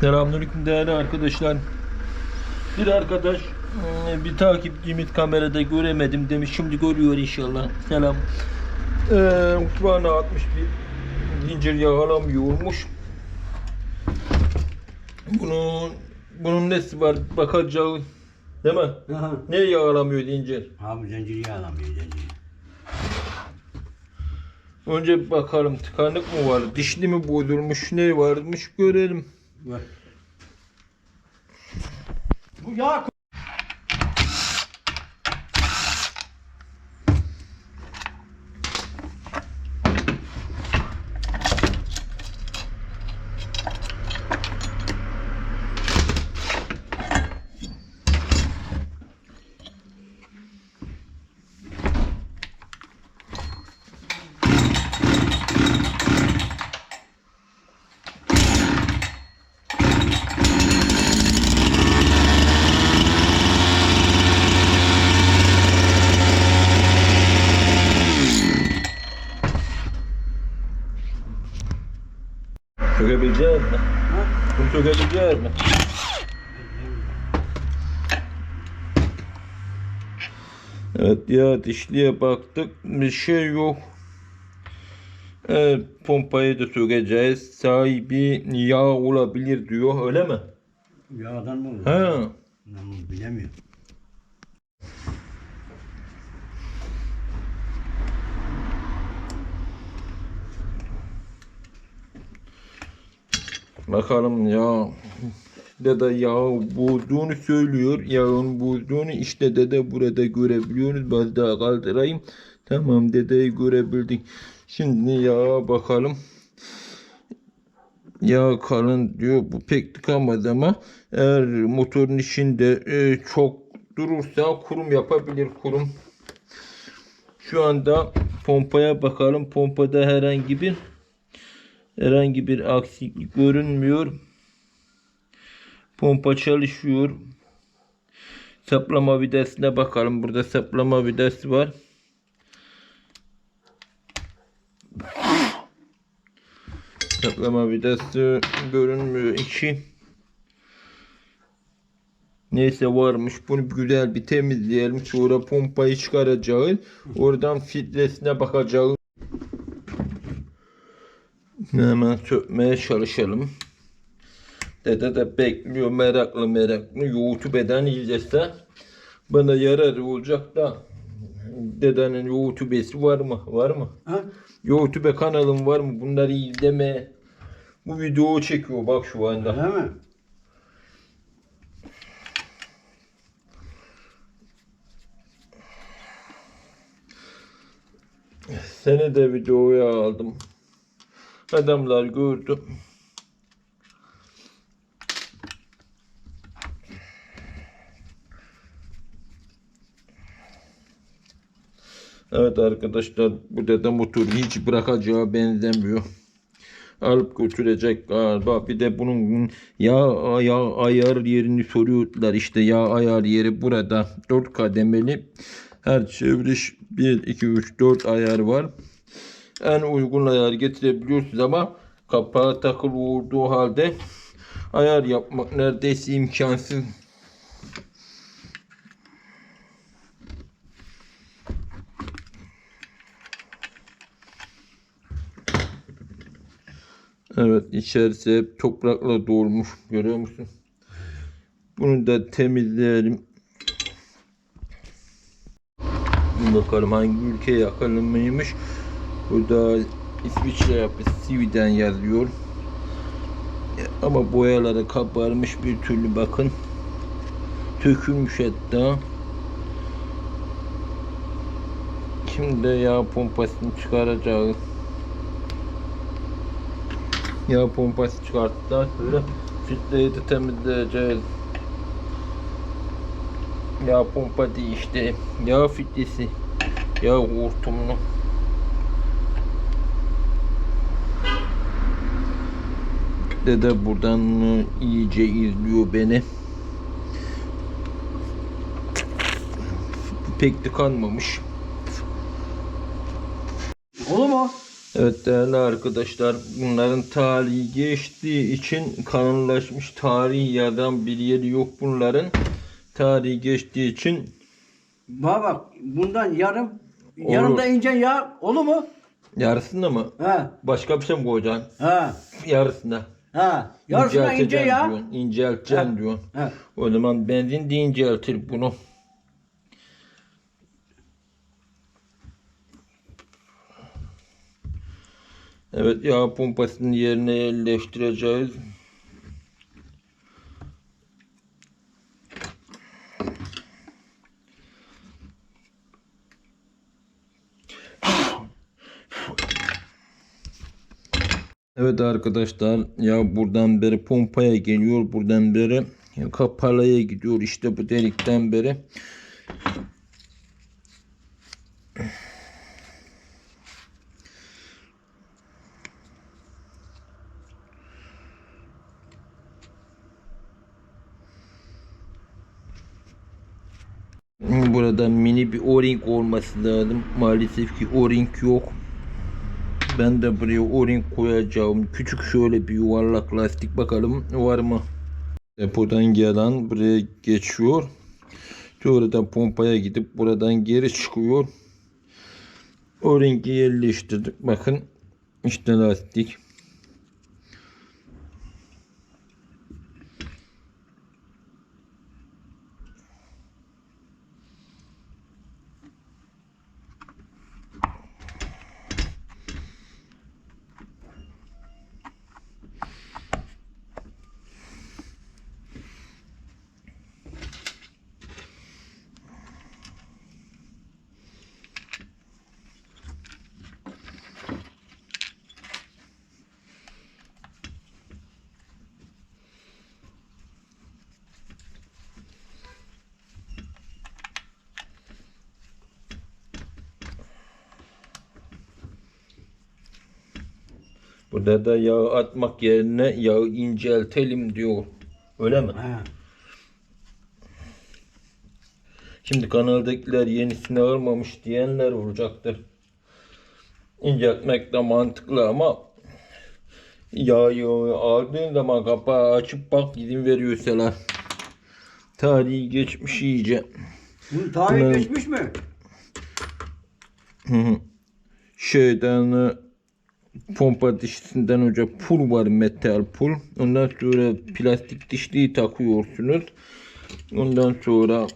Selamünaleyküm değerli arkadaşlar. Bir arkadaş e, bir takipçimiz kamerada göremedim demiş. Şimdi görüyor inşallah. Selam. Ee, bana atmış bir zincir yakalamıyormuş. Bunun bunun nesi var bakacağız. Değil mi? Aha. Ne yakalamıyor zincir? Abi zinciri yağlamıyor zinciri. Önce bir bakalım tıkanık mı var? Dişli mi bozulmuş? Ne varmış görelim. Bak. Bu yağ Sökebileceğiz mi? Ha? Bunu sökebileceğiz mi? Evet ya dişliye baktık bir şey yok. Evet, pompayı da sökeceğiz. Sahibi yağ olabilir diyor öyle mi? Yağdan mı olur? Ha. Ben bilemiyorum. Bakalım ya. Dede yağ bozduğunu söylüyor. Yağın bozduğunu işte dede burada görebiliyoruz. Ben daha kaldırayım. Tamam dedeyi görebildik. Şimdi yağa bakalım. Yağ kalın diyor. Bu pek tıkamadı ama eğer motorun içinde e, çok durursa kurum yapabilir kurum. Şu anda pompaya bakalım. Pompada herhangi bir herhangi bir aksiklik görünmüyor. Pompa çalışıyor. Saplama vidasına bakalım. Burada saplama vidası var. Saplama vidası görünmüyor. İki. Neyse varmış. Bunu güzel bir temizleyelim. Sonra pompayı çıkaracağız. Oradan filtresine bakacağız. Hemen sökmeye çalışalım. Dede de bekliyor meraklı meraklı. YouTube'den izlese bana yarar olacak da. Dedenin YouTube'si var mı? Var mı? Ha? YouTube kanalım var mı? Bunları izleme. Bu videoyu çekiyor bak şu anda. Öyle mi? Seni de videoya aldım. Adamlar gördü. Evet arkadaşlar bu dede motoru hiç bırakacağı benzemiyor. Alıp götürecek galiba. Bir de bunun yağ, yağ ayar yerini soruyorlar. İşte yağ ayar yeri burada. 4 kademeli. Her çeviriş 1, 2, 3, 4 ayar var. En uygun ayar getirebiliyorsunuz ama kapağı takılı olduğu halde ayar yapmak neredeyse imkansız. Evet içerisi hep toprakla dolmuş. Görüyor musun? Bunu da temizleyelim. Bakalım hangi ülke yakınıymış. Burada İsviçre yapısı Sividen yazıyor. Ama boyaları kabarmış bir türlü bakın. Tökülmüş hatta. Şimdi yağ pompasını çıkaracağız. Yağ pompası çıkarttılar. Sonra filtreyi de temizleyeceğiz. Yağ pompa değil işte. Yağ filtresi. Yağ hortumlu. Dede buradan iyice izliyor beni. Pek tıkanmamış. Oğlum o. Evet değerli arkadaşlar bunların tarihi geçtiği için kanunlaşmış tarihi yerden bir yeri yok bunların. Tarihi geçtiği için Bana bak bundan yarım Olur. yarım da ince yağ olur mu? yarısında mı? He. Başka bir şey mi koyacaksın? He. Yarısında. He. Yarısına ince İncelteceksin yağ. diyorsun. İncelteceksin Ha. diyorsun. He. O zaman benzin de inceltir bunu. Evet yağ pompasının yerine yerleştireceğiz. Evet arkadaşlar ya buradan beri pompaya geliyor buradan beri kapalaya gidiyor işte bu delikten beri. Burada mini bir o-ring olması lazım. Maalesef ki o-ring yok. Ben de buraya o-ring koyacağım. Küçük şöyle bir yuvarlak lastik bakalım var mı? Depodan gelen buraya geçiyor. Sonra da pompaya gidip buradan geri çıkıyor. O-ringi yerleştirdik. Bakın işte lastik. Burada da yağ atmak yerine yağı inceltelim diyor. Öyle mi? He. Şimdi kanaldakiler yenisini almamış diyenler olacaktır. İnceltmek de mantıklı ama yağı aldığın zaman kapağı açıp bak gidin veriyorsalar. Tarihi geçmiş iyice. Bunun tarihi Bunların- geçmiş mi? Şeyden pompa dişlisinden önce pul var metal pul. Ondan sonra plastik dişliği takıyorsunuz. Ondan sonra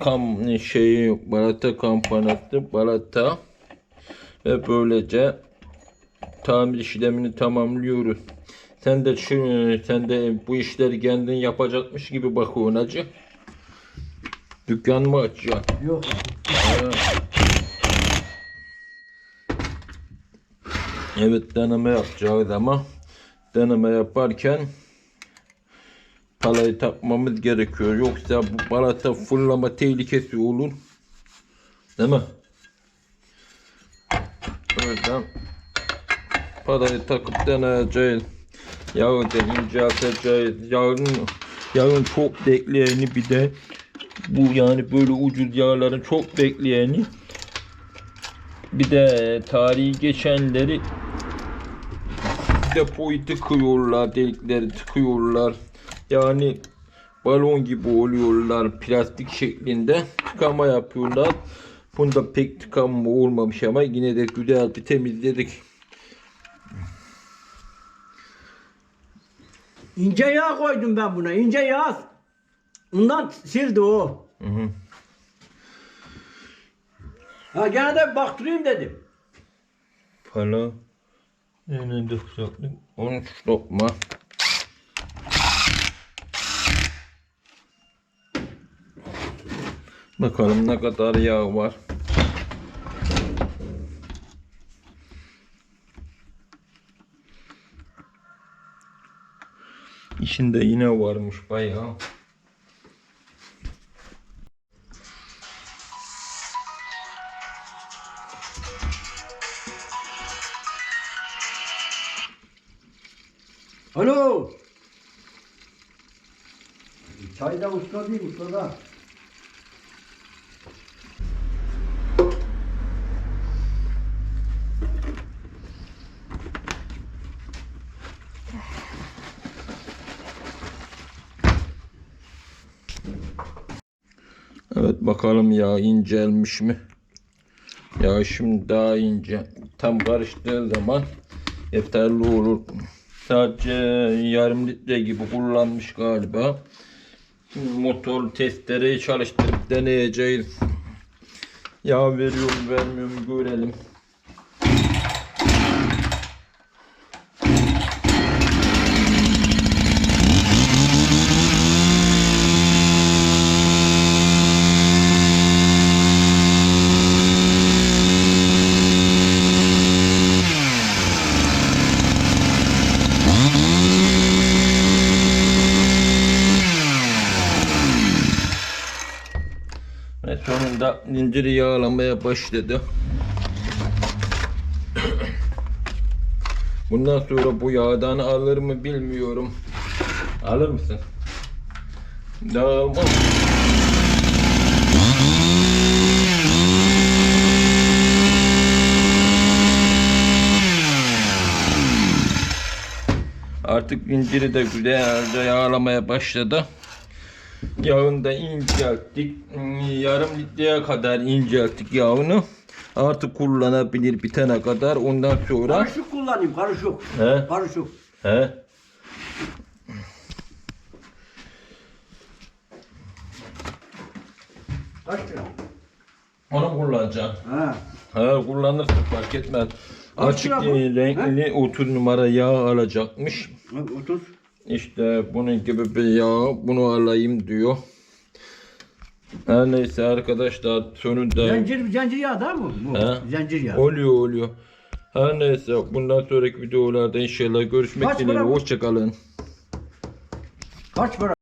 kam şeyi balata kampanası balata ve böylece tamir işlemini tamamlıyoruz. Sen de şu sen de bu işleri kendin yapacakmış gibi bakıyorsun hacı. Dükkan mı açacaksın? Yok. Evet deneme yapacağız ama deneme yaparken palayı takmamız gerekiyor. Yoksa bu balata fırlama tehlikesi olur. Değil mi? O yüzden palayı takıp deneyeceğiz. Yağı da incelteceğiz. Yağın, yağın çok bekleyeni bir de bu yani böyle ucuz yağların çok bekleyeni bir de tarihi geçenleri depoyu tıkıyorlar, delikleri tıkıyorlar. Yani balon gibi oluyorlar plastik şeklinde. Tıkama yapıyorlar. Bunda pek tıkanma olmamış ama yine de güzel bir temizledik. İnce yağ koydum ben buna. ince yağ. Ondan sildi o. Hı hı. Ha gene de baktırayım dedim. Pala. Yani dıkacaktık. Onu stopma. Bakalım ne kadar yağ var. İçinde yine varmış bayağı. Çayda usta değil ustada. Evet bakalım yağ incelmiş mi? Ya şimdi daha ince tam karıştığı zaman yeterli olur. Sadece yarım litre gibi kullanmış galiba. Motor testereyi çalıştırıp deneyeceğiz. Yağ veriyor mu vermiyor mu görelim. Ve sonunda zinciri yağlamaya başladı. Bundan sonra bu yağdan alır mı bilmiyorum. Alır mısın? Daha almam. Artık zinciri de güzelce yağlamaya başladı. Yağını da incelttik. Yarım litreye kadar incelttik yağını. Artık kullanabilir bitene kadar. Ondan sonra Karışık kullanayım karışık. He? Karışık. he, Kaç lira? onu kullanacağım. Ha. Ha kullanırsın fark etmez. Açık bu? renkli 30 numara yağ alacakmış. Bak 30. İşte bunun gibi bir yağ bunu alayım diyor. Her neyse arkadaşlar sonunda Zencir, zencir yağı değil mi? Bu. He. Zencir yağı. oluyor oluyor. Her neyse bundan sonraki videolarda inşallah görüşmek Kaç dileğiyle. bu? Hoşçakalın. Kaç para?